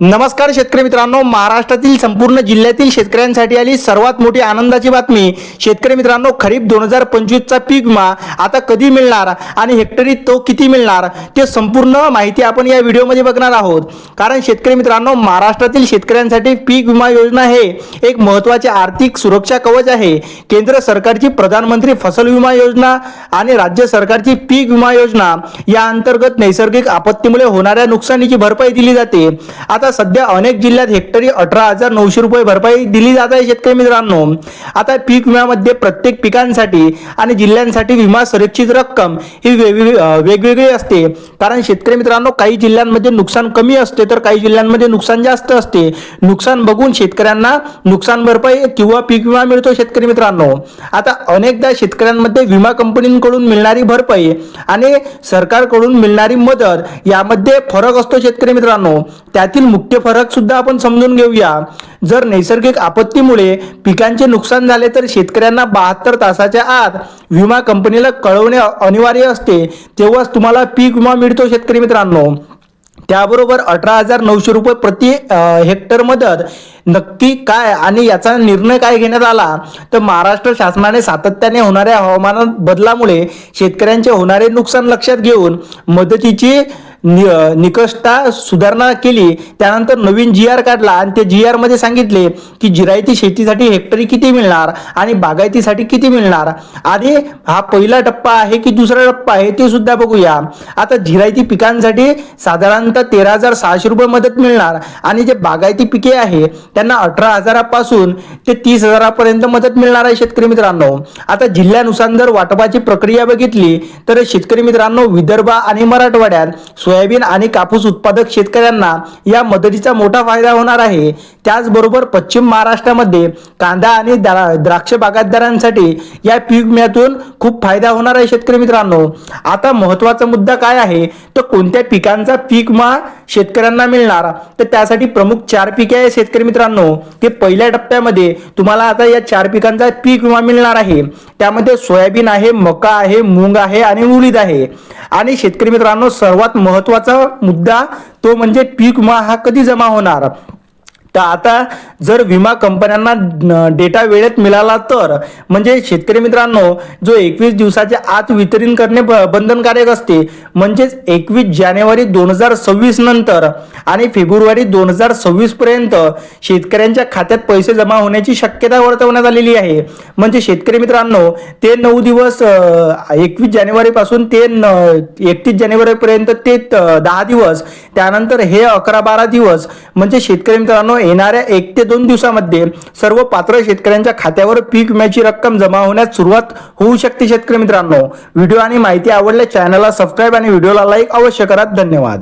नमस्कार शेतकरी मित्रांनो महाराष्ट्रातील संपूर्ण जिल्ह्यातील शेतकऱ्यांसाठी आली सर्वात मोठी आनंदाची बातमी. शेतकरी मित्रांनो खरीप दोन हजार पंचवीसचा पीक विमा आता कधी मिळणार आणि हेक्टरी तो किती मिळणार ते संपूर्ण माहिती आपण या व्हिडिओमध्ये बघणार आहोत. कारण शेतकरी मित्रांनो महाराष्ट्रातील शेतकऱ्यांसाठी पीक विमा योजना हे एक महत्त्वाचे आर्थिक सुरक्षा कवच आहे. केंद्र सरकारची प्रधानमंत्री फसल विमा योजना आणि राज्य सरकारची पीक विमा योजना या अंतर्गत नैसर्गिक आपत्तीमुळे होणाऱ्या नुकसानीची भरपाई दिली जाते. आता सध्या अनेक जिल्ह्यात हेक्टरी अठरा हजार नऊशे रुपये भरपाई दिली जात आहे शेतकरी मित्रांनो. आता पीक विम्यामध्ये प्रत्येक पिकांसाठी आणि जिल्ह्यांसाठी विमा संरक्षित रक्कम ही वेगवेगळी वेगवेगळी असते. कारण शेतकरी मित्रांनो काही जिल्ह्यांमध्ये नुकसान कमी असते तर काही जिल्ह्यांमध्ये नुकसान जास्त असते. नुकसान बघून शेतकऱ्यांना नुकसान भरपाई किंवा पीक विमा मिळतो शेतकरी मित्रांनो. आता अनेकदा शेतकऱ्यांमध्ये विमा कंपनीकडून मिळणारी भरपाई आणि सरकारकडून मिळणारी मदत यामध्ये फरक असतो शेतकरी मित्रांनो. त्यातील मुख्य फरक सुद्धा आपण समजून घेऊया. जर नैसर्गिक आपत्तीमुळे पिकांचे नुकसान झाले तर शेतकऱ्यांना बहात्तर तासाच्या आत विमा कंपनीला कळवणे अनिवार्य असते. तेव्हाच तुम्हाला पीक विमा मिळतो शेतकरी मित्रांनो. त्याबरोबर अठरा हजार नऊशे रुपये प्रति हेक्टर मदत नक्की काय आणि याचा निर्णय काय घेण्यात आला? तर महाराष्ट्र शासनाने सातत्याने होणाऱ्या हवामान बदलामुळे शेतकऱ्यांचे होणारे नुकसान लक्षात घेऊन मदतीची नि- निकषता सुधारणा केली त्यानंतर नवीन जी आर काढला आणि ते जी आरमध्ये सांगितले की जिरायती शेतीसाठी हेक्टरी किती मिळणार आणि बागायतीसाठी किती मिळणार. आणि हा पहिला टप्पा आहे की दुसरा टप्पा आहे ते सुद्धा बघूया. आता जिरायती पिकांसाठी साधारणतः तेरा हजार सहाशे रुपये मदत मिळणार आणि जे बागायती पिके आहे त्यांना अठरा हजारापासून ते तीस हजारापर्यंत मदत मिळणार आहे शेतकरी मित्रांनो. आता जिल्ह्यानुसार जर वाटपाची प्रक्रिया बघितली तर शेतकरी मित्रांनो विदर्भ आणि मराठवाड्यात सोयाबीन आणि कापूस उत्पादक शेतकऱ्यांना या मदतीचा मोठा फायदा होणार आहे. त्याचबरोबर पश्चिम महाराष्ट्रामध्ये कांदा आणि द्रा- द्राक्ष बागायतदारांसाठी या पीक विम्यातून खूप फायदा होणार आहे शेतकरी मित्रांनो. आता महत्त्वाचा मुद्दा काय आहे? तर कोणत्या पिकांचा पीक विमा शेतकऱ्यांना मिळणार. तर त्यासाठी प्रमुख चार पिके आहे शेतकरी मित्रांनो. ते पहिल्या टप्प्यामध्ये तुम्हाला आता या चार पिकांचा पीक विमा मिळणार आहे. त्यामध्ये सोयाबीन आहे मका आहे मूग आहे आणि उडीद आहे. आणि शेतकरी मित्रांनो सर्वात महत्त्वाचा मुद्दा तो म्हणजे पीक विमा हा कधी जमा होणार? तर आता जर विमा कंपन्यांना डेटा वेळेत मिळाला तर म्हणजे शेतकरी मित्रांनो जो एकवीस दिवसाच्या आत वितरण करणे ब- बंधनकारक असते म्हणजेच एकवीस जानेवारी दोन हजार सव्वीस नंतर आणि फेब्रुवारी दोन हजार सव्वीस पर्यंत शेतकऱ्यांच्या खात्यात पैसे जमा होण्याची शक्यता वर्तवण्यात आलेली आहे. म्हणजे शेतकरी मित्रांनो ते नऊ दिवस एकवीस जानेवारीपासून ते ते एकतीस जानेवारीपर्यंत ते त- दहा दिवस त्यानंतर हे अकरा बारा दिवस म्हणजे शेतकरी मित्रांनो येणाऱ्या एक ते दोन दिवसामध्ये सर्व पात्र शेतकऱ्यांच्या खात्यावर पीक विम्याची रक्कम जमा होण्यास सुरुवात होऊ शकते शेतकरी मित्रांनो. व्हिडिओ आणि माहिती आवडल्या चॅनलला सबस्क्राईब आणि व्हिडिओला लाईक अवश्य करा. धन्यवाद.